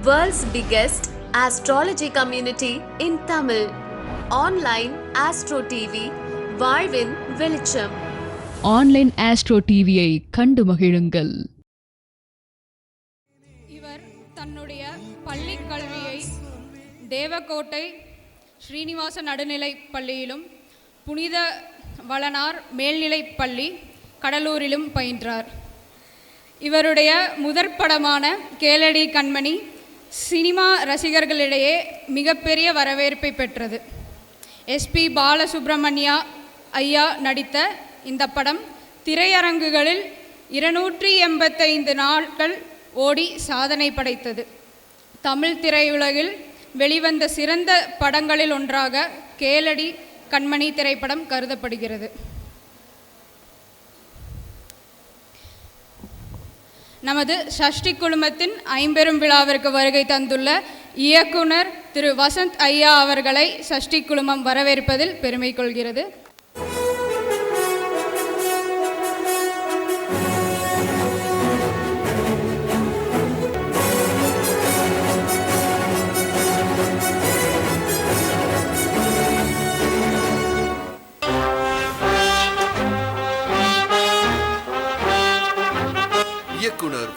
World's biggest astrology community in Tamil. Online Astro TV, வாழ்வின் வெளிச்சம் online astro டிவியை கண்டு மகிழுங்கள். இவர் தன்னுடைய பள்ளி கல்வியை தேவக்கோட்டை ஸ்ரீனிவாச நடுநிலைப் பள்ளியிலும் புனித வளனார் மேல்நிலைப் பள்ளி கடலூரிலும் பயின்றார். இவருடைய முதற் படமான கேளடி கண்மணி சினிமா ரசிகர்களிடையே மிகப்பெரிய வரவேற்பை பெற்றது. எஸ்பி பாலசுப்ரமணியா ஐயா நடித்த இந்த படம் திரையரங்குகளில் இருநூற்றி எண்பத்தைந்து நாட்கள் ஓடி சாதனை படைத்தது. தமிழ் திரையுலகில் வெளிவந்த சிறந்த படங்களில் ஒன்றாக கேளடி கண்மணி திரைப்படம் கருதப்படுகிறது. நமது சஷ்டி குழுமத்தின் ஐம்பெரும் விழாவிற்கு வருகை தந்துள்ள இயக்குனர் திரு வசந்த் ஐயா அவர்களை சஷ்டி குழுமம் வரவேற்பதில் பெருமை கொள்கிறது.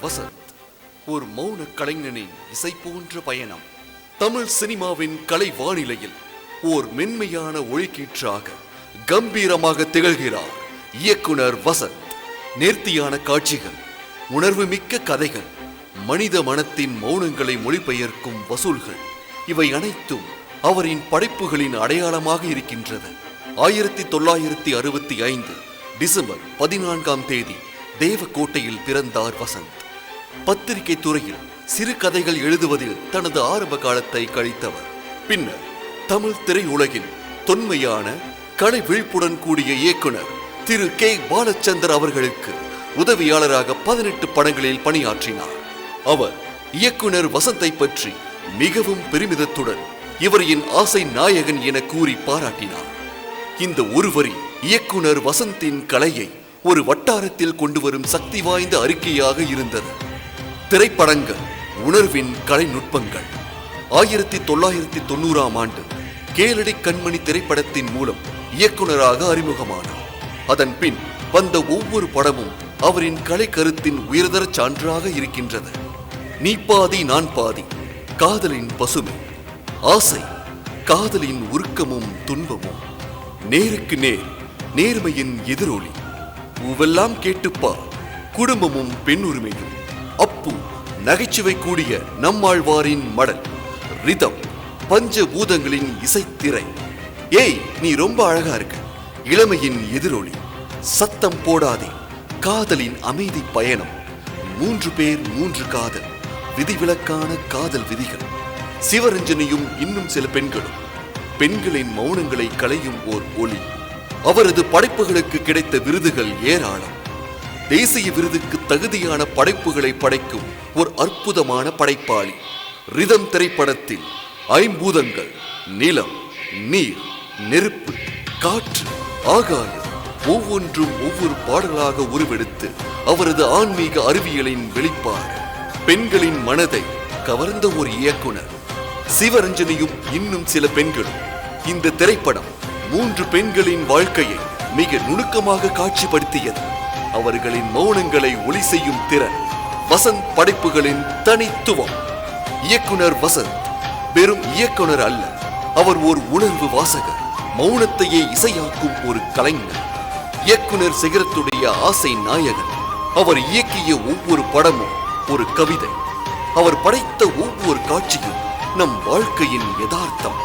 வசந்த் ஒரு மௌன கலைஞனின் இசை போன்ற பயணம். தமிழ் சினிமாவின் கலை வானிலையில் ஓர் மென்மையான ஒளிக்கீற்றாக கம்பீரமாக திகழ்கிறார் இயக்குனர் வசந்த். நேர்த்தியான காட்சிகள் உணர்வு மிக்க கதைகள் மனித மனத்தின் மௌனங்களை மொழிபெயர்க்கும் வசூல்கள் இவை அனைத்தும் அவரின் படைப்புகளின் அடையாளமாக இருக்கின்றது ஆயிரத்தி தொள்ளாயிரத்தி அறுபத்தி ஐந்து டிசம்பர் பதினான்காம் தேதி தேவக்கோட்டையில் பிறந்தார் வசந்த். பத்திரிகை துறையில் சிறுகதைகள் எழுதுவதில் தனது ஆரம்ப காலத்தை கழித்தவர். பின்னர் தமிழ் திரையுலகின் தொன்மையான கலை விழிப்புடன் கூடிய இயக்குனர் திரு கே. பாலச்சந்தர் அவர்களுக்கு உதவியாளராக பதினெட்டு படங்களில் பணியாற்றினார். அவர் இயக்குனர் வசந்தை பற்றி மிகவும் பெருமிதத்துடன் இவர் என் ஆசை நாயகன் என கூறி பாராட்டினார். இந்த ஒருவரி இயக்குனர் வசந்தின் கலையை ஒரு வட்டாரத்தில் கொண்டு வரும் சக்தி வாய்ந்த அறிக்கையாக இருந்தது. திரைப்படங்கள் உணர்வின் கலை நுட்பங்கள் ஆயிரத்தி தொள்ளாயிரத்தி தொண்ணூறாம் ஆண்டு கேளடி கண்மணி திரைப்படத்தின் மூலம் இயக்குனராக அறிமுகமானார். அதன் பின் வந்த ஒவ்வொரு படமும் அவரின் கலை கருத்தின் உயர்தர சான்றாக இருக்கின்றது. நீ பாதி நான் பாதி காதலின் பசுமை ஆசை காதலின் உருக்கமும் துன்பமும் நேருக்கு நேர் நேர்மையின் எதிரொலி பூவெல்லாம் கேட்டுப்பா குடும்பமும் பெண் உரிமையும் அப்பு நகைச்சுவை கூடிய நம்மாழ்வாரின் மடல். ரிதம் பஞ்சபூதங்களின் இசைத்திரை. ஏய் நீ ரொம்ப அழகா இருக்க. இளமையின் எதிரொலி சத்தம் போடாதே. காதலின் அமைதி பயணம். மூன்று பேர் மூன்று காதல். விதிவிலக்கான காதல் விதிகள். சிவரஞ்சனியும் இன்னும் சில பெண்களும். பெண்களின் மௌனங்களை களையும் ஓர் ஒளி. அவரது படைப்புகளுக்கு கிடைத்த விருதுகள் ஏராளம். தேசிய விருதுக்கு தகுதியான படைப்புகளை படைக்கும் ஒரு அற்புதமான படைப்பாளி. ரிதம் திரைப்படத்தில் ஐம்பூதங்கள் நிலம் நீர் நெருப்பு காற்று ஆகாயம் ஒவ்வொன்றும் ஒவ்வொரு பாடலாக உருவெடுத்து அவரது ஆன்மீக அறிவியலின் வெளிப்பாடு. பெண்களின் மனதை கவர்ந்த ஒரு இயக்குனர். சிவரஞ்சனியும் இன்னும் சில பெண்களும். இந்த திரைப்படம் மூன்று பெண்களின் வாழ்க்கையை மிக நுணுக்கமாக காட்சிப்படுத்தியது. அவர்களின் மௌனங்களை ஒளி செய்யும் திறன் வசந்த் படைப்புகளின் தனித்துவம். இயக்குனர் வசந்த் பெரும் இயக்குனர் அல்ல அவர் ஒரு உணர்வு வாசகர் மௌனத்தையே இசையாக்கும் ஒரு கலைஞர். இயக்குனர் சிகரத்துடைய ஆசை நாயகன் அவர் இயக்கிய ஒவ்வொரு படமும் ஒரு கவிதை. அவர் படைத்த ஒவ்வொரு காட்சியும் நம் வாழ்க்கையின் யதார்த்தம்.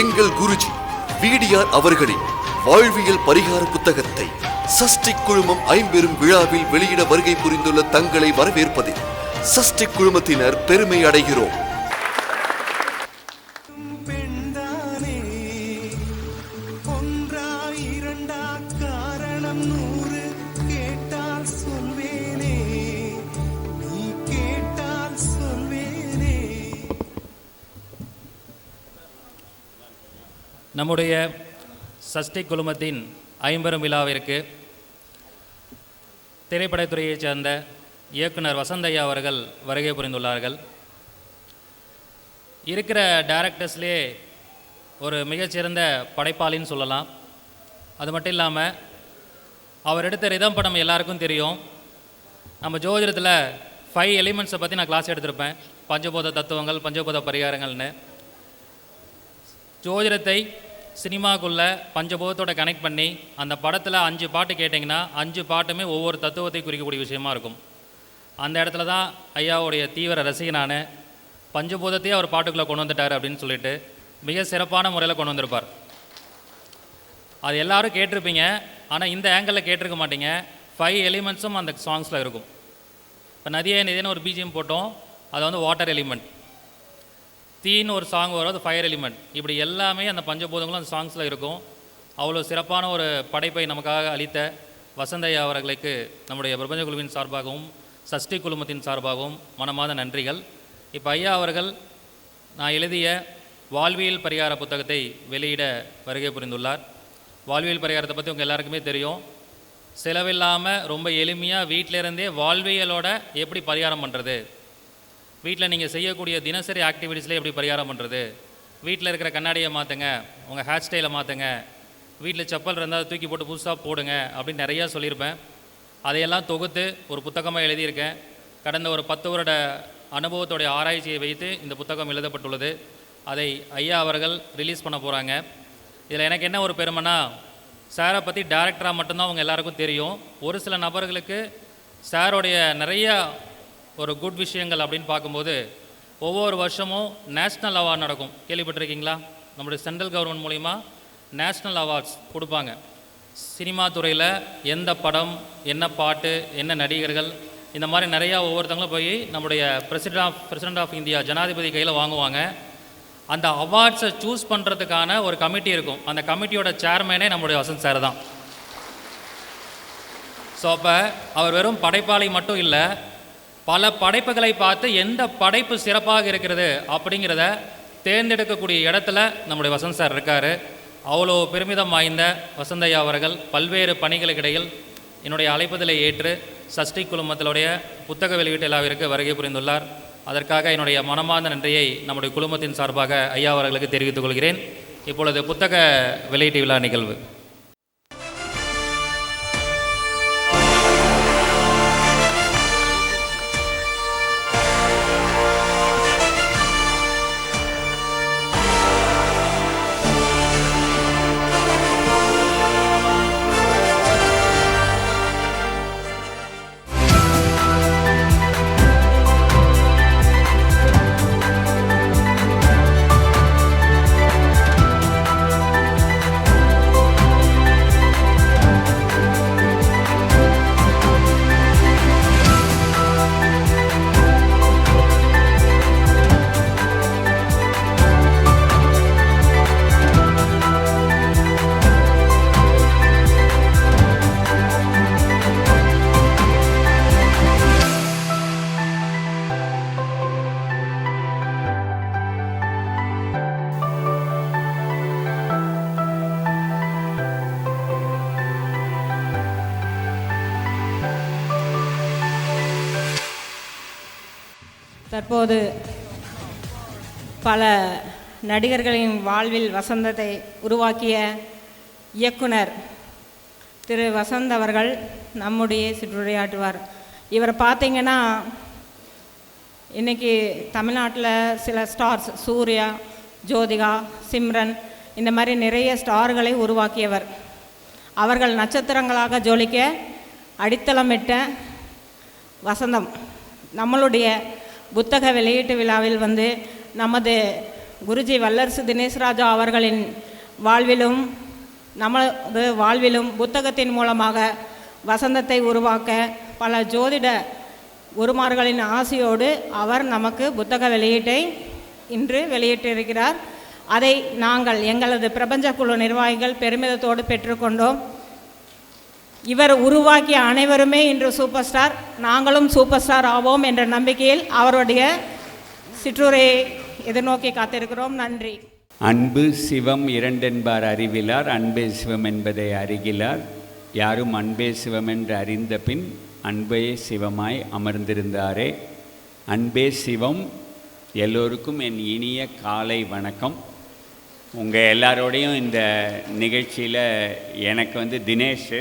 எங்கள் குருஜி வீடியார் அவர்களின் வாழ்வியல் பரிகார புத்தகத்தை சஷ்டி குழுமம் ஐம்பெரும் விழாவில் வெளியிட வருகை புரிந்துள்ள தங்களை வரவேற்பதில் சஷ்டி குழுமத்தினர் பெருமை அடைகிறோம். நம்முடைய சஷ்டி குழுமத்தின் ஐம்பெரும் விழாவிற்கு திரைப்படத்துறையைச் சேர்ந்த இயக்குனர் வசந்தையா அவர்கள் வருகை புரிந்துள்ளார்கள். இருக்கிற டேரக்டர்ஸ்லேயே ஒரு மிகச்சிறந்த படைப்பாளின்னு சொல்லலாம். அது மட்டும் இல்லாமல் அவர் எடுத்த ரிதம் படம் எல்லாருக்கும் தெரியும். நம்ம ஜோதிடத்தில் ஃபைவ் எலிமெண்ட்ஸை பற்றி நான் கிளாஸ் எடுத்திருப்பேன். பஞ்சபோத தத்துவங்கள் பஞ்சபோத பரிகாரங்கள்னு. ஜோதிடத்தை சினிமாக்குள்ளே பஞ்சபோதத்தோட கனெக்ட் பண்ணி அந்த படத்தில் அஞ்சு பாட்டு கேட்டிங்கன்னா அஞ்சு பாட்டுமே ஒவ்வொரு தத்துவத்தை குறிக்கக்கூடிய விஷயமா இருக்கும். அந்த இடத்துல தான் ஐயாவுடைய தீவிர ரசிகனான பஞ்சபூதத்தையே அவர் பாட்டுக்குள்ளே கொண்டு வந்துட்டார் அப்படின்னு சொல்லிட்டு மிக சிறப்பான முறையில் கொண்டு வந்திருப்பார். அது எல்லாரும் கேட்டிருப்பீங்க ஆனால் இந்த ஆங்கிளில் கேட்டிருக்க மாட்டீங்க. ஃபைவ் எலிமெண்ட்ஸும் அந்த சாங்ஸில் இருக்கும். இப்போ நதியே நதியான ஒரு பிஜிஎம் போட்டோம் அது வந்து வாட்டர் எலிமெண்ட் தீன்னு ஒரு சாங் வரும் அது ஃபயர் எலிமெண்ட் இப்படி எல்லாமே அந்த பஞ்சபூதங்களும் அந்த சாங்ஸில் இருக்கும். அவ்வளோ சிறப்பான ஒரு படைப்பை நமக்காக அளித்த வசந்தையா அவர்களுக்கு நம்முடைய பிரபஞ்ச குழுவின் சார்பாகவும் சஷ்டி குழுமத்தின் சார்பாகவும் மனமாத நன்றிகள். இப்போ ஐயா அவர்கள் நான் எழுதிய வாழ்வியல் பரிகார புத்தகத்தை வெளியிட வருகை புரிந்துள்ளார். வாழ்வியல் பரிகாரத்தை பற்றி உங்கள் எல்லாருக்குமே தெரியும். செலவில்லாமல் ரொம்ப எளிமையாக வீட்டில இருந்தே வாழ்வியலோட எப்படி பரிகாரம் பண்ணுறது வீட்டில் நீங்கள் செய்யக்கூடிய தினசரி ஆக்டிவிட்டீஸில் எப்படி பரிகாரம் பண்ணுறது வீட்டில் இருக்கிற கண்ணாடியை மாற்றுங்க உங்கள் ஹேர் ஸ்டைலை மாற்றுங்க வீட்டில் செப்பல் இருந்தால் தூக்கி போட்டு புதுசாக போடுங்க அப்படின்னு நிறையா சொல்லியிருப்பேன். அதையெல்லாம் தொகுத்து ஒரு புத்தகமாக எழுதியிருக்கேன். கடந்த ஒரு பத்து வருட அனுபவத்துடைய ஆராய்ச்சியை வைத்து இந்த புத்தகம் எழுதப்பட்டுள்ளது. அதை ஐயா அவர்கள் ரிலீஸ் பண்ண போகிறாங்க இதில் எனக்கு என்ன ஒரு பெருமைனா சாரை பற்றி டேரக்டராக மட்டும்தான் அவங்க எல்லாருக்கும் தெரியும். ஒரு சில நபர்களுக்கு சாரோடைய நிறைய ஒரு குட் விஷயங்கள் அப்படின்னு பார்க்கும்போது ஒவ்வொரு வருஷமும் நேஷ்னல் அவார்ட் நடக்கும். கேள்விப்பட்டிருக்கீங்களா? நம்முடைய சென்ட்ரல் கவர்மெண்ட் மூலிமா நேஷ்னல் அவார்ட்ஸ் கொடுப்பாங்க. சினிமா துறையில் எந்த படம் என்ன பாட்டு என்ன நடிகர்கள் இந்த மாதிரி நிறையா ஒவ்வொருத்தங்களும் போய் நம்முடைய president of president of India ஜனாதிபதி கையில் வாங்குவாங்க. அந்த அவார்ட்ஸை சூஸ் பண்ணுறதுக்கான ஒரு கமிட்டி இருக்கும். அந்த கமிட்டியோட சேர்மேனே நம்முடைய வசந்த் சார் தான். ஸோ அப்போ அவர் வெறும் படைப்பாளி மட்டும் இல்லை பல படைப்புகளை பார்த்து எந்த படைப்பு சிறப்பாக இருக்கிறது அப்படிங்கிறத தேர்ந்தெடுக்கக்கூடிய இடத்துல நம்முடைய வசந்த் சார் இருக்கார். அவ்வளோ பெருமிதம் வாய்ந்த வசந்தையா அவர்கள் பல்வேறு பணிகளுக்கிடையில் என்னுடைய அழைப்புதலை ஏற்று சஷ்டி குழுமத்தினுடைய புத்தக வெளியீட்டு விழாவிற்கு வருகை புரிந்துள்ளார். அதற்காக என்னுடைய மனமார்ந்த நன்றியை நம்முடைய குழுமத்தின் சார்பாக ஐயா அவர்களுக்கு தெரிவித்துக் கொள்கிறேன். இப்பொழுது புத்தக வெளியீட்டு விழா நிகழ்வு. தற்போது பல நடிகர்களின் வாழ்வில் வசந்தத்தை உருவாக்கிய இயக்குனர் திரு வசந்த் அவர்கள் நம்முடைய சிற்றுரையாற்றுவார். இவரை பார்த்தீங்கன்னா இன்றைக்கி தமிழ்நாட்டில் சில ஸ்டார்ஸ் சூர்யா ஜோதிகா சிம்ரன் இந்த மாதிரி நிறைய ஸ்டார்களை உருவாக்கியவர். அவர்கள் நட்சத்திரங்களாக ஜொலிக்க அடித்தளமிட்ட வசந்தம் நம்மளுடைய புத்தக வெளியீட்டு விழாவில் வந்து நமது குருஜி வல்லரசு தினேஷ்ராஜா அவர்களின் வாழ்விலும் நமது வாழ்விலும் புத்தகத்தின் மூலமாக வசந்தத்தை உருவாக்க பல ஜோதிட குருமார்களின் ஆசையோடு அவர் நமக்கு புத்தக வெளியீட்டை இன்று வெளியிட்டிருக்கிறார். அதை நாங்கள் எங்களது பிரபஞ்ச குழு நிர்வாகிகள் பெருமிதத்தோடு பெற்றுக்கொண்டோம். இவர் உருவாக்கிய அனைவருமே இன்று சூப்பர் ஸ்டார் நாங்களும் சூப்பர் ஸ்டார் ஆவோம் என்ற நம்பிக்கையில் அவருடைய சிற்றுரை எதிர்நோக்கி காத்திருக்கிறோம். நன்றி. அன்பு சிவம் இரண்டென்பார் அறிவிலார் அன்பே சிவம் என்பதை அறிகிலார். யாரும் அன்பே சிவம் என்று அறிந்த பின் அன்பே சிவமாய் அமர்ந்திருந்தாரே. அன்பே சிவம் எல்லோருக்கும் என் இனிய காலை வணக்கம். உங்கள் எல்லாரோடையும் இந்த நிகழ்ச்சியில் எனக்கு வந்து தினேஷ்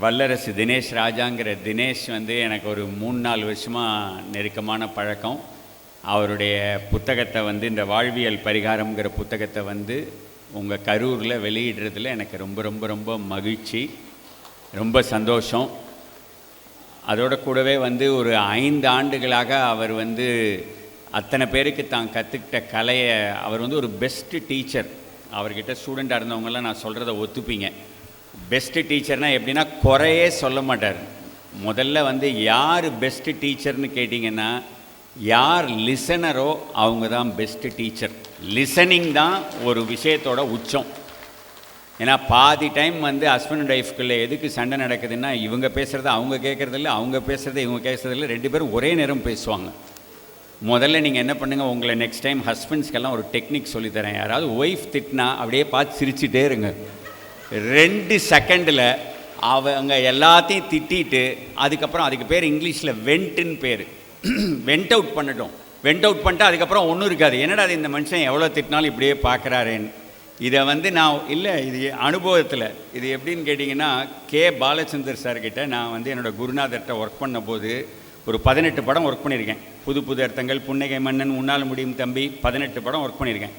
வல்லரசு தினேஷ் ராஜாங்கிற தினேஷ் வந்து எனக்கு ஒரு மூணு நாலு வருஷமாக நெருக்கமான பழக்கம். அவருடைய புத்தகத்தை வந்து இந்த வாழ்வியல் பரிகாரம்ங்கிற புத்தகத்தை வந்து உங்கள் கரூரில் வெளியிடுறதுல எனக்கு ரொம்ப ரொம்ப ரொம்ப மகிழ்ச்சி ரொம்ப சந்தோஷம். அதோட கூடவே வந்து ஒரு ஐந்து ஆண்டுகளாக அவர் வந்து அத்தனை பேருக்கு தான் கற்றுக்கிட்ட கலையை அவர் வந்து ஒரு பெஸ்ட்டு டீச்சர் அவர்கிட்ட ஸ்டூடெண்ட்டாக இருந்தவங்களாம் நான் சொல்கிறத ஒத்துப்பீங்க. பெஸ்ட்டு டீச்சர்னால் எப்படின்னா குறையே சொல்ல மாட்டார். முதல்ல வந்து யார் பெஸ்ட்டு டீச்சர்னு கேட்டிங்கன்னா யார் லிசனரோ அவங்க தான் பெஸ்ட்டு டீச்சர் லிசனிங் தான் ஒரு விஷயத்தோட உச்சம். ஏன்னா பாதி டைம் வந்து ஹஸ்பண்ட் அண்ட் ஒய்ஃப்குள்ளே எதுக்கு சண்டை நடக்குதுன்னா இவங்க பேசுகிறத அவங்க கேட்குறதில்ல அவங்க பேசுகிறத இவங்க கேட்குறதில்ல ரெண்டு பேரும் ஒரே நேரம் பேசுவாங்க. முதல்ல நீங்கள் என்ன பண்ணுங்கள் உங்களை நெக்ஸ்ட் டைம் ஹஸ்பண்ட்ஸ்க்கெல்லாம் ஒரு டெக்னிக் சொல்லித்தரேன். யாராவது ஒய்ஃப் திட்டினா அப்படியே பார்த்து சிரிச்சுட்டே இருங்க. ரெண்டு செகண்டில் அவங்க எல்லாத்தையும் திட்டிட்டு அதுக்கப்புறம் அதுக்கு பேர் இங்கிலீஷில் வெண்ட்டுன்னு பேர். வெண்ட் அவுட் பண்ணட்டும். வெண்ட் அவுட் பண்ணிட்டு அதுக்கப்புறம் ஒன்றும் இருக்காது. என்னடா அது இந்த மனுஷன் எவ்வளோ திட்டினாலும் இப்படியே பார்க்குறாரேன்னு இதை வந்து நான் இல்லை இது அனுபவத்தில் இது எப்படின்னு கேட்டிங்கன்னா கே. பாலச்சந்தர் சார்கிட்ட நான் வந்து என்னோடய குருநாதர்கிட்ட ஒர்க் பண்ணும்போது ஒரு பதினெட்டு படம் ஒர்க் பண்ணியிருக்கேன். புது புது அர்த்தங்கள் புன்னகை மன்னன் உன்னால் முடியும் தம்பி பதினெட்டு படம் ஒர்க் பண்ணியிருக்கேன்.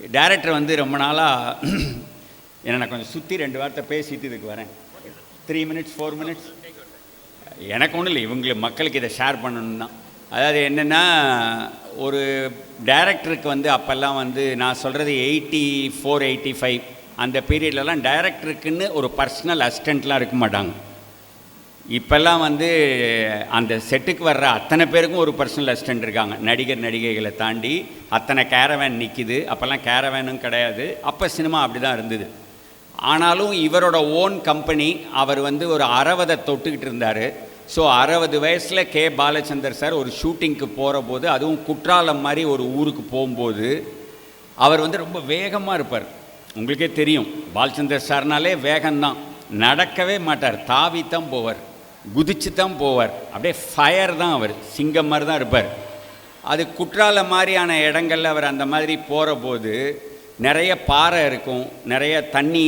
டேரக்டர் வந்து ரொம்ப நாளாக ஏன்னா நான் கொஞ்சம் சுற்றி ரெண்டு வார்த்தை பேசிட்டு இதுக்கு வரேன். த்ரீ மினிட்ஸ் ஃபோர் மினிட்ஸ் எனக்கு ஒன்றும் இல்லை இவங்களுக்கு மக்களுக்கு இதை ஷேர் பண்ணணும் தான். அதாவது என்னென்னா ஒரு டைரக்டருக்கு வந்து அப்போல்லாம் வந்து நான் சொல்கிறது எயிட்டி ஃபோர் எயிட்டி ஃபைவ் அந்த பீரியட்லலாம் டைரக்டருக்குன்னு ஒரு பர்சனல் அசிஸ்டண்ட்லாம் இருக்க மாட்டாங்க. இப்போல்லாம் வந்து அந்த செட்டுக்கு வர்ற அத்தனை பேருக்கும் ஒரு பர்சனல் அசிஸ்டண்ட் இருக்காங்க. நடிகர் நடிகைகளை தாண்டி அத்தனை கேரவேன் நிற்கிது அப்போல்லாம் கேரவேனும் கிடையாது. அப்போ சினிமா அப்படி தான் இருந்தது. ஆனாலும் இவரோட ஓன் கம்பெனி அவர் வந்து ஒரு அறுபதை தொட்டுக்கிட்டு இருந்தார். ஸோ அறுபது வயசில் கே. பாலச்சந்தர் சார் ஒரு ஷூட்டிங்க்கு போகிற போது அதுவும் குற்றாலம் மாதிரி ஒரு ஊருக்கு போகும்போது அவர் வந்து ரொம்ப வேகமாக இருப்பார். உங்களுக்கே தெரியும் பாலச்சந்தர் சார்னாலே வேகம்தான். நடக்கவே மாட்டார் தாவி தான் போவார் குதிச்சு தான் போவார். அப்படியே ஃபயர் தான் அவர் சிங்கம் மாதிரி தான் இருப்பார். அது குற்றாலம் மாதிரியான இடங்கள்ல அவர் அந்த மாதிரி போகிற போது நிறைய பாறை இருக்கும் நிறைய தண்ணி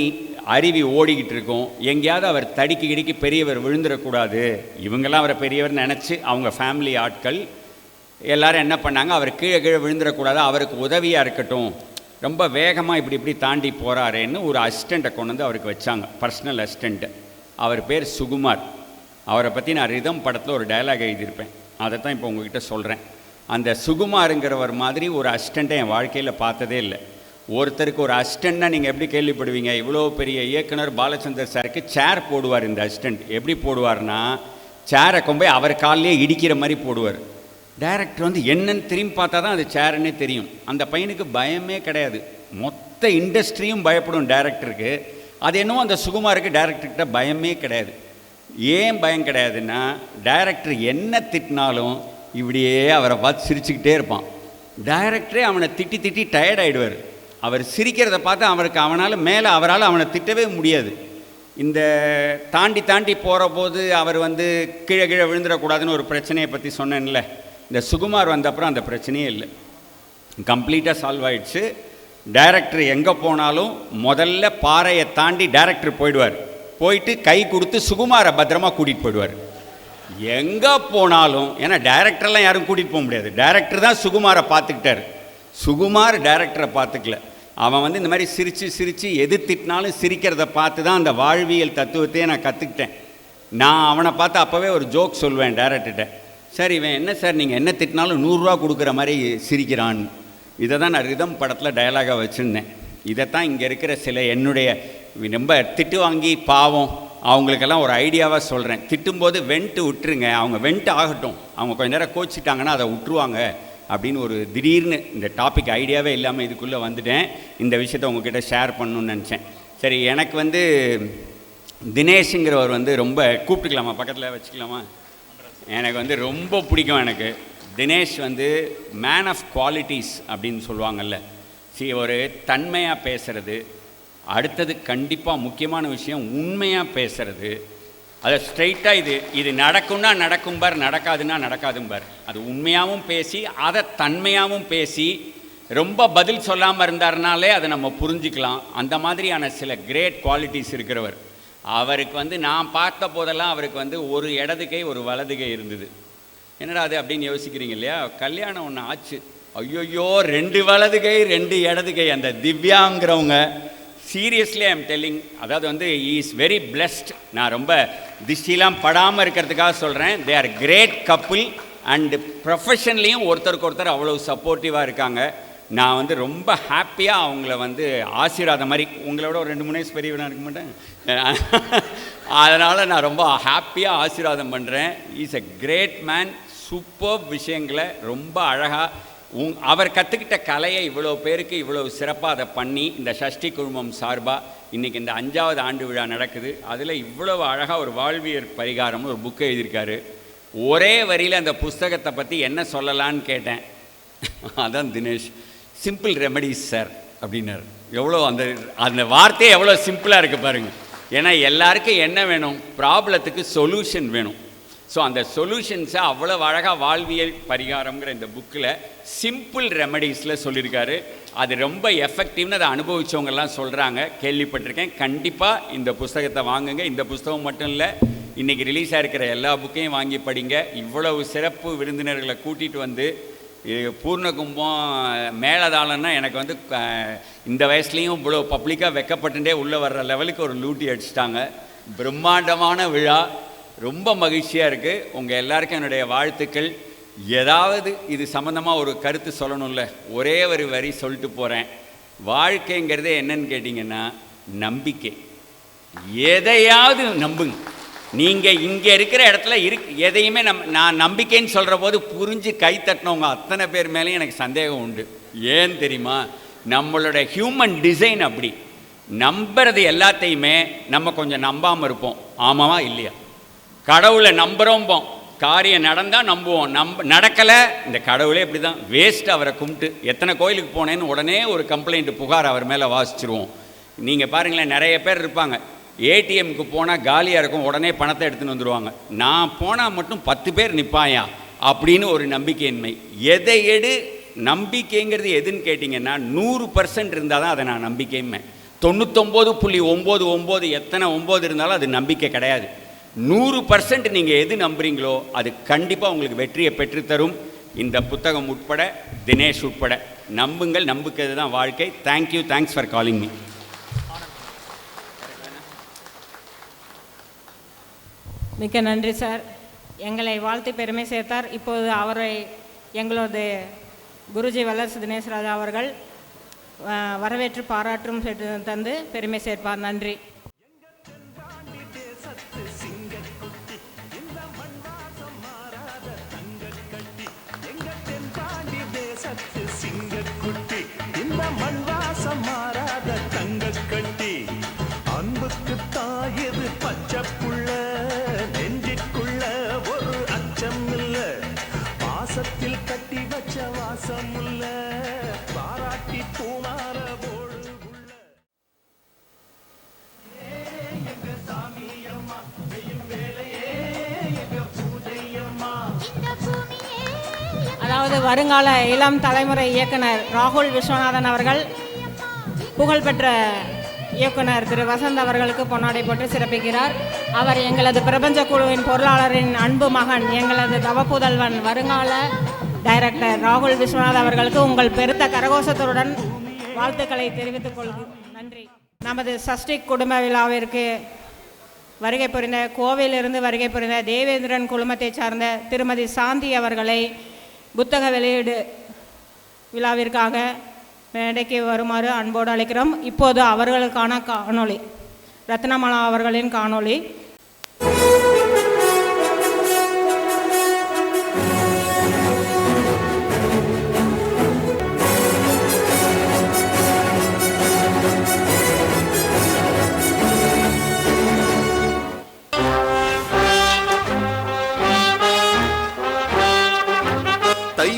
அருவி ஓடிக்கிட்டு இருக்கும். எங்கேயாவது அவர் தடுக்கி கிடிக்கி பெரியவர் விழுந்துடக்கூடாது. இவங்கெல்லாம் அவரை பெரியவர் நினச்சி அவங்க ஃபேமிலி ஆட்கள் எல்லாரும் என்ன பண்ணாங்க? அவர் கீழே கீழே விழுந்துடக்கூடாது. அவருக்கு உதவியாக இருக்கட்டும். ரொம்ப வேகமாக இப்படி இப்படி தாண்டி போகிறாரேன்னு ஒரு அசிஸ்டண்ட்டை கொண்டு வந்து அவருக்கு வச்சாங்க. பர்சனல் அசிஸ்டண்ட்டு அவர் பேர் சுகுமார். அவரை பற்றி நான் ரிதம் படத்தில் ஒரு டயலாக் எழுதியிருப்பேன். அதை தான் இப்போ உங்ககிட்ட சொல்கிறேன் அந்த சுகுமாருங்கிறவர் மாதிரி ஒரு அசிஸ்டண்ட்டை என் வாழ்க்கையில் பார்த்ததே இல்லை. ஒருத்தருக்கு ஒரு அசிஸ்டண்ட்னா நீங்கள் எப்படி கேள்விப்படுவீங்க? இவ்வளோ பெரிய இயக்குனர் பாலச்சந்தர் சாருக்கு சேர் போடுவார் இந்த அசிஸ்டண்ட் எப்படி போடுவார்னா சேரை கொண்டு போய் அவர் காலிலே இடிக்கிற மாதிரி போடுவார். டைரக்டர் வந்து என்னன்னு திரும்பி பார்த்தா தான் அது சேருன்னே தெரியும். அந்த பையனுக்கு பயமே கிடையாது. மொத்த இண்டஸ்ட்ரியும் பயப்படும் டைரக்டருக்கு அது என்னவோ அந்த சுகுமாருக்கு டைரக்டர்கிட்ட பயமே கிடையாது. ஏன் பயம் கிடையாதுன்னா டைரக்டர் என்ன திட்டினாலும் இப்படியே அவரை பார்த்து சிரிச்சுக்கிட்டே இருப்பான். டைரக்டரே அவனை திட்டி திட்டி டயர்ட் ஆகிடுவார் அவர் சிரிக்கிறத பார்த்து அவருக்கு அவனால் மேலே அவரால் அவனை திட்டவே முடியாது. இந்த தாண்டி தாண்டி போகிற போது அவர் வந்து கீழே கீழே விழுந்துடக்கூடாதுன்னு ஒரு பிரச்சனையை பற்றி சொன்னேன்ல. இந்த சுகுமார் வந்தப்புறம் அந்த பிரச்சனையே இல்லை. கம்ப்ளீட்டாக சால்வ் ஆயிடுச்சு. டைரக்டர் எங்கே போனாலும் முதல்ல பாறையை தாண்டி டைரக்டர் போயிடுவார். போயிட்டு கை கொடுத்து சுகுமாரை பத்திரமா கூட்டிகிட்டு போயிடுவார். எங்கே போனாலும் ஏன்னா டைரக்டர்லாம் யாரும் கூட்டிகிட்டு போக முடியாது. டைரக்டர் தான் சுகுமாரை பார்த்துக்கிட்டார். சுகுமார் டைரக்டரை பார்த்துக்கல. அவன் வந்து இந்த மாதிரி சிரித்து சிரித்து எது திட்டினாலும் சிரிக்கிறத பார்த்து தான் அந்த வாழ்வியல் தத்துவத்தையே நான் கற்றுக்கிட்டேன் நான் அவனை பார்த்து அப்போவே ஒரு ஜோக் சொல்வேன் டேரக்டர்கிட்ட சார் இவன் என்ன சார்? நீங்கள் என்ன திட்டினாலும் நூறுரூவா கொடுக்குற மாதிரி சிரிக்கிறான்னு இதை தான் நான் ரிதம் படத்தில் டயலாகாக வச்சுருந்தேன். இதைத்தான் இங்கே இருக்கிற சில என்னுடைய ரொம்ப திட்டு வாங்கி பாவம் அவங்களுக்கெல்லாம் ஒரு ஐடியாவாக சொல்கிறேன் திட்டும்போது வெண்ட்டு விட்டுருங்க. அவங்க வெண்ட்டு ஆகட்டும். அவங்க கொஞ்ச நேரம் கோச்சிட்டாங்கன்னா அதை விட்டுருவாங்க. அப்படின்னு ஒரு திடீர்னு இந்த டாபிக் ஐடியாவே இல்லாமல் இதுக்குள்ளே வந்துட்டேன். இந்த விஷயத்த உங்ககிட்ட ஷேர் பண்ணணும்னு நினச்சேன். சரி எனக்கு வந்து தினேஷுங்கிறவர் வந்து ரொம்ப கூப்பிட்டுக்கலாமா? பக்கத்தில் வச்சுக்கலாமா? எனக்கு வந்து ரொம்ப பிடிக்கும் எனக்கு. தினேஷ் வந்து மேன் ஆஃப் குவாலிட்டிஸ் அப்படின்னு சொல்லுவாங்கல்ல. சி ஒரு தன்மையாக பேசுகிறது அடுத்தது கண்டிப்பாக முக்கியமான விஷயம் உண்மையாக பேசுகிறது அதை ஸ்ட்ரெயிட்டாக இது இது நடக்கும்னா பார் நடக்காதுன்னா நடக்காதும்பார். அது உண்மையாகவும் பேசி அதை தன்மையாகவும் பேசி ரொம்ப பதில் சொல்லாமல் இருந்தாருனாலே அதை நம்ம புரிஞ்சுக்கலாம். அந்த மாதிரியான சில கிரேட் குவாலிட்டிஸ் இருக்கிறவர். அவருக்கு வந்து நான் பார்த்த போதெல்லாம் அவருக்கு வந்து ஒரு இடதுகை ஒரு வலதுகை இருந்தது. என்னடா அது அப்படின்னு யோசிக்கிறீங்க இல்லையா? கல்யாணம் ஒன்று ஆச்சு. ஐயோயோ ரெண்டு வலதுகை ரெண்டு இடது கை. அந்த திவ்யாங்கிறவங்க சீரியஸ்லி ஐம் டெல்லிங் அதாவது வந்து இஸ் வெரி பிளெஸ்ட் நான் ரொம்ப திஷ்டிலாம் படாமல் இருக்கிறதுக்காக சொல்கிறேன் they are great couple and ப்ரொஃபஷன்லேயும் ஒருத்தருக்கு ஒருத்தர் அவ்வளோ சப்போர்ட்டிவாக இருக்காங்க. நான் வந்து ரொம்ப ஹாப்பியாக அவங்கள வந்து ஆசீர்வாதம் மாதிரி உங்களோட ஒரு ரெண்டு மூணு வயசு பெரியவனாக இருக்க மாட்டேன். அதனால் நான் ரொம்ப ஹாப்பியாக ஆசீர்வாதம் பண்ணுறேன் is a great man super விஷயங்களை ரொம்ப அழகாக உங் அவர் கற்றுக்கிட்ட கலையை இவ்வளோ பேருக்கு இவ்வளோ சிறப்பாக அதை பண்ணி இந்த சஷ்டி குழுமம் சார்பாக இன்றைக்கி இந்த அஞ்சாவது ஆண்டு விழா நடக்குது. அதில் இவ்வளவு அழகாக ஒரு வாழ்வியல் பரிகாரம் ஒரு புக்கு எழுதியிருக்காரு. ஒரே வரியில் அந்த புஸ்தகத்தை பற்றி என்ன சொல்லலான்னு கேட்டேன். அதான் தினேஷ். சிம்பிள் ரெமடிஸ் சார் அப்படின்னாரு. எவ்வளோ அந்த அந்த வார்த்தையே எவ்வளோ சிம்பிளாக இருக்குது பாருங்கள் ஏன்னா எல்லாருக்கும் என்ன வேணும்? ப்ராப்ளத்துக்கு சொல்யூஷன் வேணும். ஸோ அந்த சொல்யூஷன்ஸை அவ்வளோ அழகாக வாழ்வியல் பரிகாரம்ங்கிற இந்த புக்கில் சிம்பிள் ரெமடிஸில் சொல்லியிருக்காரு. அது ரொம்ப எஃபெக்டிவ்னு அதை அனுபவித்தவங்கெல்லாம் சொல்கிறாங்க கேள்விப்பட்டிருக்கேன். கண்டிப்பாக இந்த புஸ்தகத்தை வாங்குங்க. இந்த புஸ்தகம் மட்டும் இல்லை இன்றைக்கி ரிலீஸ் ஆகிருக்கிற எல்லா புக்கையும் வாங்கி படிங்க. இவ்வளவு சிறப்பு விருந்தினர்களை கூட்டிகிட்டு வந்து பூர்ண கும்பம் மேலதாளம்னா எனக்கு வந்து இந்த வயசுலேயும் இவ்வளோ பப்ளிக்காக வெக்கப்பட்டுட்டே உள்ளே வர்ற லெவலுக்கு ஒரு லூட்டி அடிச்சிட்டாங்க. பிரம்மாண்டமான விழா. ரொம்ப மகிழ்ச்சியாக இருக்குது உங்கள் எல்லாருக்கும் என்னுடைய வாழ்த்துக்கள். ஏதாவது இது சம்மந்தமாக ஒரு கருத்து சொல்லணும்ல. ஒரே ஒரு வரி சொல்லிட்டு போகிறேன் வாழ்க்கைங்கிறது என்னன்னு கேட்டிங்கன்னா நம்பிக்கை. எதையாவது நம்புங்க. நீங்கள் இங்கே இருக்கிற இடத்துல இருக் எதையுமே நம் நான் நம்பிக்கைன்னு சொல்கிற போது புரிஞ்சு கை தட்டினவங்க அத்தனை பேர் மேலேயும் எனக்கு சந்தேகம் உண்டு. ஏன் தெரியுமா? நம்மளோட ஹியூமன் டிசைன் அப்படி. நம்புறது எல்லாத்தையுமே நம்ம கொஞ்சம் நம்பாமல் இருப்போம். ஆமாவா? இல்லையா? கடவுளை நம்புகிறோம்போம் காரியம் நடந்தால் நம்புவோம். நம்ப நடக்கலை இந்த கடவுளே இப்படி தான் வேஸ்ட் அவரை கும்பிட்டு எத்தனை கோயிலுக்கு போனேன்னு உடனே ஒரு கம்ப்ளைண்ட் புகார் அவர் மேலே வாசிச்சிருவோம். நீங்கள் பாருங்களேன் நிறைய பேர் இருப்பாங்க. ஏடிஎம்க்கு போனால் காலியாக இருக்கும் உடனே பணத்தை எடுத்துன்னு வந்துடுவாங்க நான் போனால் மட்டும் பத்து பேர் நிற்பாயா அப்படின்னு ஒரு நம்பிக்கையின்மை. எதை எடு நம்பிக்கைங்கிறது எதுன்னு கேட்டிங்கன்னா நூறு பர்சன்ட் இருந்தால் தான் அதை நான் நம்பிக்கையுமே தொண்ணூத்தொம்பது புள்ளி ஒம்பது ஒம்பது எத்தனை ஒம்பது இருந்தாலும் அது நம்பிக்கை கிடையாது. நூறு பர்சன்ட் நீங்கள் எது நம்புறீங்களோ அது கண்டிப்பாக உங்களுக்கு வெற்றியை பெற்றுத்தரும். இந்த புத்தகம் உட்பட தினேஷ் உட்பட. நம்புங்கள் நம்புக்கிறது தான் வாழ்க்கை thank you thanks for calling me மிக்க நன்றி சார். எங்களை வாழ்த்து பெருமை சேர்த்தார். இப்போது அவரை எங்களது குருஜி வல்லரசு தினேஷ் ராஜா அவர்கள் வரவேற்று பாராட்டும் தந்து பெருமை சேர்ப்பார். நன்றி. வருங்கால இளம் தலைமுறை இயக்குனர் ராகுல் விஸ்வநாதன் அவர்கள் புகழ்பெற்ற இயக்குனர் திரு வசந்த் அவர்களுக்கு பொன்னாடை போட்டு சிறப்பிக்கிறார். அவர் எங்களது பிரபஞ்ச குழுவின் பொருளாளரின் அன்பு மகன் எங்களது தவப்புதல்வன் வருங்கால டைரக்டர் ராகுல் விஸ்வநாத் அவர்களுக்கு உங்கள் பெருத்த கரகோஷத்துடன் வாழ்த்துக்களை தெரிவித்துக் கொள்கிறோம் நன்றி. நமது சஷ்டிக் குடும்ப விழாவிற்கு வருகை புரிந்த கோவையிலிருந்து வருகை புரிந்த தேவேந்திரன் குழுமத்தைச் சார்ந்த திருமதி சாந்தி அவர்களை புத்தக வெளியீடு விழாவிற்காக மேடைக்கு வருமாறு அன்போடு அழைக்கிறோம். இப்போது அவர்களுக்கான காணொளி ரத்னமாலா அவர்களின் காணொளி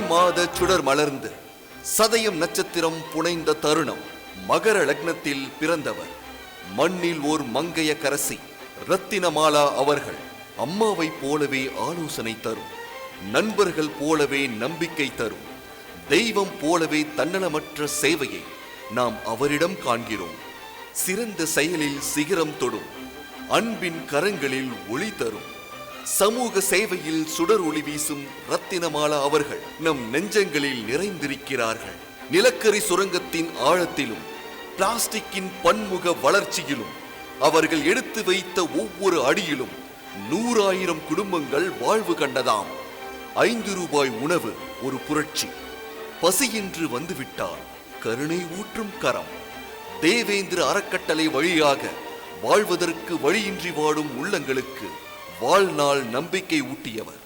மாத சுடர் மலர்ந்து சதயம் நட்சத்திரம் புனைந்த தருணம். மகர லக்னத்தில் பிறந்தவர். மண்ணில் ஓர் மங்கைய கரசி ரத்தினமாலா அவர்கள். அம்மாவை போலவே ஆலோசனை தரும். நண்பர்கள் போலவே நம்பிக்கை தரும். தெய்வம் போலவே தன்னலமற்ற சேவையை நாம் அவரிடம் காண்கிறோம். சிறந்த செயலில் சிகரம் தொடும். அன்பின் கரங்களில் ஒளி தரும். சமூக சேவையில் சுடர் ஒளி வீசும் ரத்தினமாலா அவர்கள் நம் நெஞ்சங்களில் நிறைந்திருக்கிறார்கள். நிலக்கரி சுரங்கத்தின் ஆழத்திலும் பிளாஸ்டிக்கின் பன்முக வளர்ச்சியிலும் அவர்கள் எடுத்து வைத்த ஒவ்வொரு அடியிலும் நூறாயிரம் குடும்பங்கள் வாழ்வு கண்டதாம். ஐந்து ரூபாய் உணவு ஒரு புரட்சி. பசியின்று வந்துவிட்டால் கருணை ஊற்றும் கரம். தேவேந்திர அறக்கட்டளை வழியாக வாழ்வதற்கு வழியின்றி வாடும் உள்ளங்களுக்கு வாழ்நாள் நம்பிக்கை ஊட்டியவர்.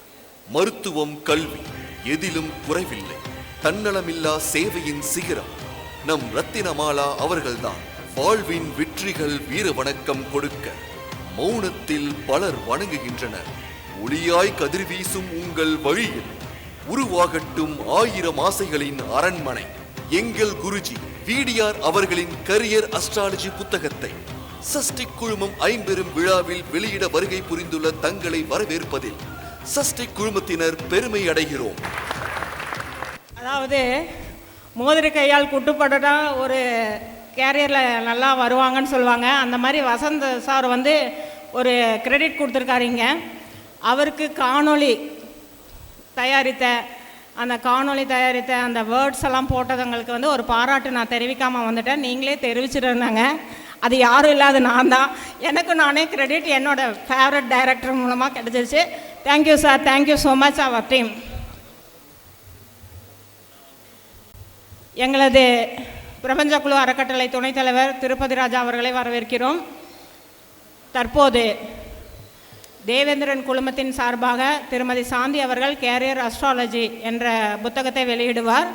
மருத்துவம் கல்வி எதிலும் குறைவில்லை. தன்னலமில்லா சேவையின் சிகரம். நம் ரத்தினமாலா அவர்கள்தான். வாழ்வின் வெற்றிகள் வீர வணக்கம் கொடுக்க. மௌனத்தில் பலர் வணங்குகின்றனர். ஒளியாய் கதிர்வீசும் உங்கள் வழியில். உருவாகட்டும் ஆயிரம் ஆசைகளின் அரண்மனை. எங்கள் குருஜி விடிஆர் அவர்களின் கரியர் அஸ்ட்ராலஜி புத்தகத்தை. சஷ்டி குழுமம் ஐம்பெரும் விழாவில் வெளியிட வருகை புரிந்துள்ள தங்களை வரவேற்பதில் சஷ்டி குழுமத்தினர் பெருமை அடைகிறோம். அதாவது மோதிர கையால் குட்டுப்பட்டுட்டா ஒரு கேரியரில் நல்லா வருவாங்கன்னு சொல்லுவாங்க. அந்த மாதிரி வசந்த் சார் வந்து ஒரு கிரெடிட் கொடுத்துருக்காருங்க அவருக்கு காணொளி தயாரித்த அந்த காணொளி தயாரித்த அந்த வேர்ட்ஸ் எல்லாம் போட்டதுங்களுக்கு வந்து ஒரு பாராட்டு நான் தெரிவிக்காமல் வந்துட்டேன். நீங்களே தெரிவிச்சிட்டு அது யாரும் இல்லாத நான் தான். எனக்கு நானே கிரெடிட் என்னோட ஃபேவரட் டைரக்டர் மூலமாக கிடச்சிருச்சு. Thank you sir thank you so much our team எங்களது பிரபஞ்ச குழு அறக்கட்டளை துணைத் தலைவர் திருப்பதி ராஜா அவர்களை வரவேற்கிறோம். தற்போது தேவேந்திரன் குழுமத்தின் சார்பாக திருமதி சாந்தி அவர்கள் கேரியர் அஸ்ட்ராலஜி என்ற புத்தகத்தை வெளியிடுவார்.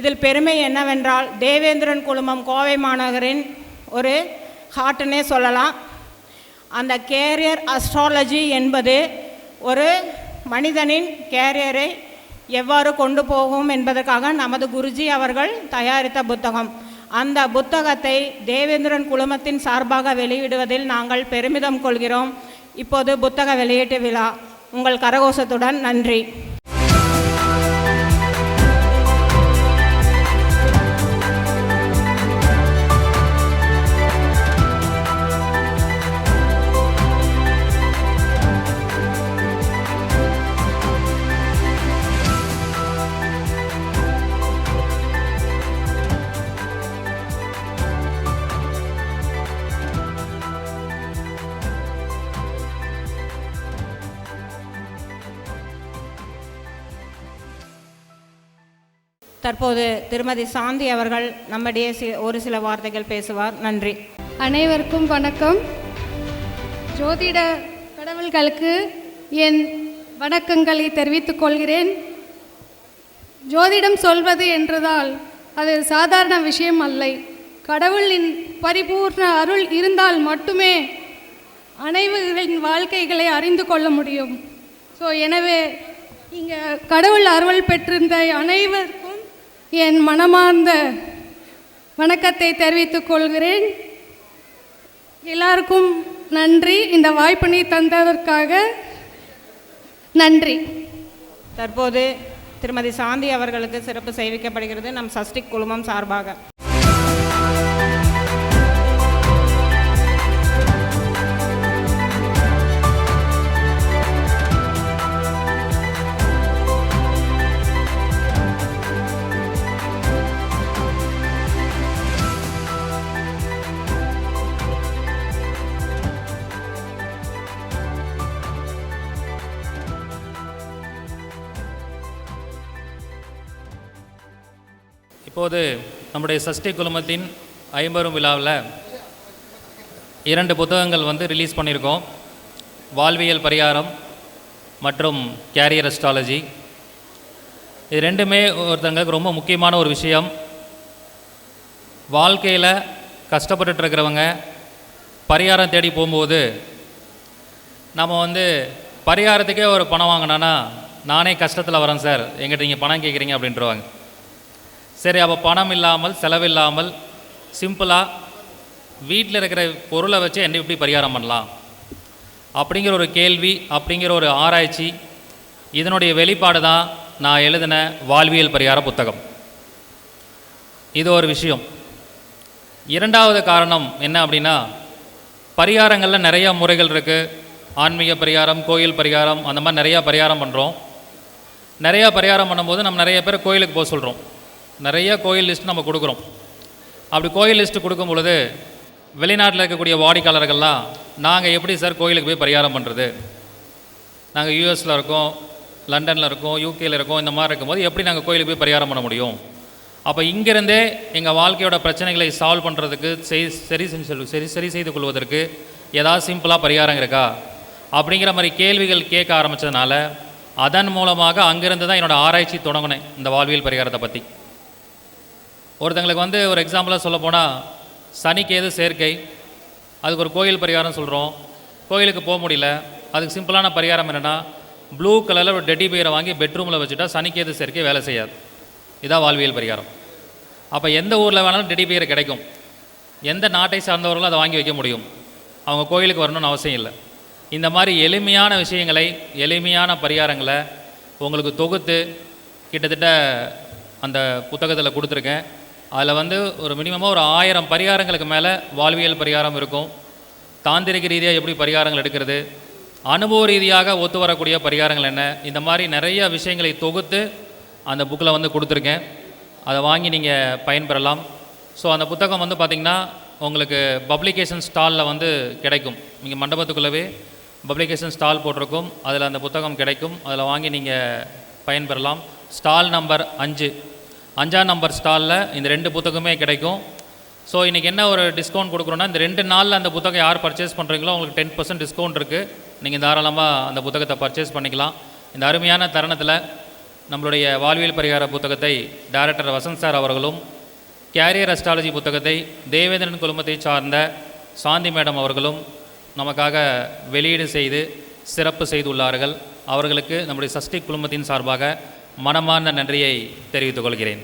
இதில் பெருமை என்னவென்றால் தேவேந்திரன் குழுமம் கோவை மாநகரின் ஒரு ஹார்ட்டுன்னே சொல்லலாம். அந்த கேரியர் அஸ்ட்ராலஜி என்பது ஒரு மனிதனின் கேரியரை எவ்வாறு கொண்டு போகும் என்பதற்காக நமது குருஜி அவர்கள் தயாரித்த புத்தகம். அந்த புத்தகத்தை தேவேந்திரன் குழுமத்தின் சார்பாக வெளியிடுவதில் நாங்கள் பெருமிதம் கொள்கிறோம். இப்போது புத்தக வெளியீட்டு விழா. உங்கள் கரகோஷத்துடன் நன்றி. தற்போது திருமதி சாந்தி அவர்கள் நம்முடைய ஒரு சில வார்த்தைகள் பேசுவார். நன்றி. அனைவருக்கும் வணக்கம். ஜோதிட கடவுள்களுக்கு என் வணக்கங்களை தெரிவித்துக் கொள்கிறேன். ஜோதிடம் சொல்வது என்றதால் அது சாதாரண விஷயம் அல்ல. கடவுளின் பரிபூர்ண அருள் இருந்தால் மட்டுமே அனைவர்களின் வாழ்க்கைகளை அறிந்து கொள்ள முடியும். ஸோ எனவே இங்கே கடவுள் அருள் பெற்றிருந்த அனைவர் என் மனமார்ந்த வணக்கத்தை தெரிவித்துக் கொள்கிறேன். எல்லாருக்கும் நன்றி. இந்த வாய்ப்பினை தந்ததற்காக நன்றி. தற்போது திருமதி சாந்தி அவர்களுக்கு சிறப்பு செய்விக்கப்படுகிறது. நம் சஷ்டிக் குழுமம் சார்பாக. இப்போது நம்முடைய சஷ்டி குழுமத்தின் ஐம்பெரும் விழாவில் இரண்டு புத்தகங்கள் வந்து ரிலீஸ் பண்ணியிருக்கோம். வாழ்வியல் பரிகாரம் மற்றும் கேரியர் அஸ்ட்ராலஜி இது ரெண்டுமே ஒருத்தங்களுக்கு ரொம்ப முக்கியமான ஒரு விஷயம். வாழ்க்கையில் கஷ்டப்பட்டுட்டு இருக்கிறவங்க பரிகாரம் தேடி போகும்போது நம்ம வந்து பரிகாரத்துக்கே ஒரு பணம் வாங்கினோன்னா நானே கஷ்டத்தில் வரேன் சார். எங்கிட்ட நீங்கள் பணம் கேட்குறீங்க அப்படின்றவாங்க. சரி அப்போ பணம் இல்லாமல் செலவில்லாமல் சிம்பிளாக வீட்டில் இருக்கிற பொருளை வச்சு என்ன எப்படி பரிகாரம் பண்ணலாம்? அப்படிங்கிற ஒரு கேள்வி அப்படிங்கிற ஒரு ஆராய்ச்சி இதனுடைய வெளிப்பாடு தான் நான் எழுதின வாழ்வியல் பரிகார புத்தகம். இது ஒரு விஷயம். இரண்டாவது காரணம் என்ன அப்படின்னா பரிகாரங்களில் நிறைய முறைகள் இருக்குது ஆன்மீக பரிகாரம் கோயில் பரிகாரம் அந்த மாதிரி நிறையா பரிகாரம் பண்ணுறோம் நிறையா பரிகாரம் பண்ணும்போது நம்ம நிறைய பேர் கோயிலுக்கு போக சொல்கிறோம் நிறைய கோயில் லிஸ்ட் நம்ம கொடுக்குறோம். அப்படி கோயில் லிஸ்ட்டு கொடுக்கும் பொழுது வெளிநாட்டில் இருக்கக்கூடிய வாடிக்கையாளர்கள்லாம் நாங்கள் எப்படி சார் கோயிலுக்கு போய் பரிகாரம் பண்ணுறது நாங்கள் யூஎஸில் இருக்கோம் லண்டனில் இருக்கோம் யூகேயில் இருக்கோம் இந்த மாதிரி இருக்கும்போது எப்படி நாங்கள் கோயிலுக்கு போய் பரிகாரம் பண்ண முடியும்? அப்போ இங்கிருந்தே எங்கள் வாழ்க்கையோட பிரச்சனைகளை சால்வ் பண்ணுறதுக்கு செய் சரி செஞ்சு சரி சரி செய்து கொள்வதற்கு ஏதாவது சிம்பிளாக பரிகாரம் இருக்கா? அப்படிங்கிற மாதிரி கேள்விகள் கேட்க ஆரம்பித்ததுனால அதன் மூலமாக அங்கேருந்து தான் என்னோடய ஆராய்ச்சி தொடங்கினேன் இந்த வாழ்வியல் பரிகாரத்தை பற்றி ஒருத்தங்களுக்கு வந்து ஒரு எக்ஸாம்பிளாக சொல்ல போனால் சனிக்கேது சேர்க்கை அதுக்கு ஒரு கோயில் பரிகாரம் சொல்கிறோம் கோயிலுக்கு போக முடியல. அதுக்கு சிம்பிளான பரிகாரம் என்னென்னா ப்ளூ கலரில் ஒரு டெட்டி பீரை வாங்கி பெட்ரூமில் வச்சுட்டா சனிக்கேது சேர்க்கை வேலை செய்யாது. இதான் வாழ்வியல் பரிகாரம். அப்போ எந்த ஊரில் வேணாலும் டெடி பீரை கிடைக்கும். எந்த நாட்டை சார்ந்தவர்களும் அதை வாங்கி வைக்க முடியும். அவங்க கோயிலுக்கு வரணும்னு அவசியம் இல்லை. இந்த மாதிரி எளிமையான விஷயங்களை எளிமையான பரிகாரங்களை உங்களுக்கு தொகுத்து கிட்டத்தட்ட அந்த புத்தகத்தில் கொடுத்துருக்கேன். அதில் வந்து ஒரு மினிமமாக ஒரு ஆயிரம் பரிகாரங்களுக்கு மேலே வாழ்வியல் பரிகாரம் இருக்கும். தாந்திரிக ரீதியாக எப்படி பரிகாரங்கள் எடுக்கிறது? அனுபவ ரீதியாக ஒத்து வரக்கூடிய பரிகாரங்கள் என்ன? இந்த மாதிரி நிறைய விஷயங்களை தொகுத்து அந்த புக்கில் வந்து கொடுத்துருக்கேன். அதை வாங்கி நீங்கள் பயன்பெறலாம். ஸோ அந்த புத்தகம் வந்து பார்த்திங்கன்னா உங்களுக்கு பப்ளிகேஷன் ஸ்டாலில் வந்து கிடைக்கும். நீங்கள் மண்டபத்துக்குள்ளவே பப்ளிகேஷன் ஸ்டால் போட்டிருக்கும். அதில் அந்த புத்தகம் கிடைக்கும். அதில் வாங்கி நீங்கள் பயன்பெறலாம். ஸ்டால் நம்பர் அஞ்சு. அஞ்சாம் நம்பர் ஸ்டாலில் இந்த ரெண்டு புத்தகமே கிடைக்கும். ஸோ இன்றைக்கி என்ன ஒரு டிஸ்கவுண்ட் கொடுக்குறோன்னா இந்த ரெண்டு நாளில் அந்த புத்தகம் யார் பர்ச்சேஸ் பண்ணுறீங்களோ உங்களுக்கு டென் பர்சன்ட் டிஸ்கவுண்ட் இருக்குது நீங்கள் தாராளமாக அந்த புத்தகத்தை பர்ச்சேஸ் பண்ணிக்கலாம். இந்த அருமையான தருணத்தில் நம்மளுடைய வாழ்வியல் பரிகார புத்தகத்தை டைரக்டர் வசந்த் சார் அவர்களும் கேரியர் அஸ்ட்ராலஜி புத்தகத்தை தேவேந்திரன் குழுமத்தை சார்ந்த சாந்தி மேடம் அவர்களும் நமக்காக வெளியீடு செய்து சிறப்பு செய்துள்ளார்கள். அவர்களுக்கு நம்முடைய சஷ்டி குழுமத்தின் சார்பாக மனமார்ந்த நன்றியை தெரிவித்துக் கொள்கிறேன்.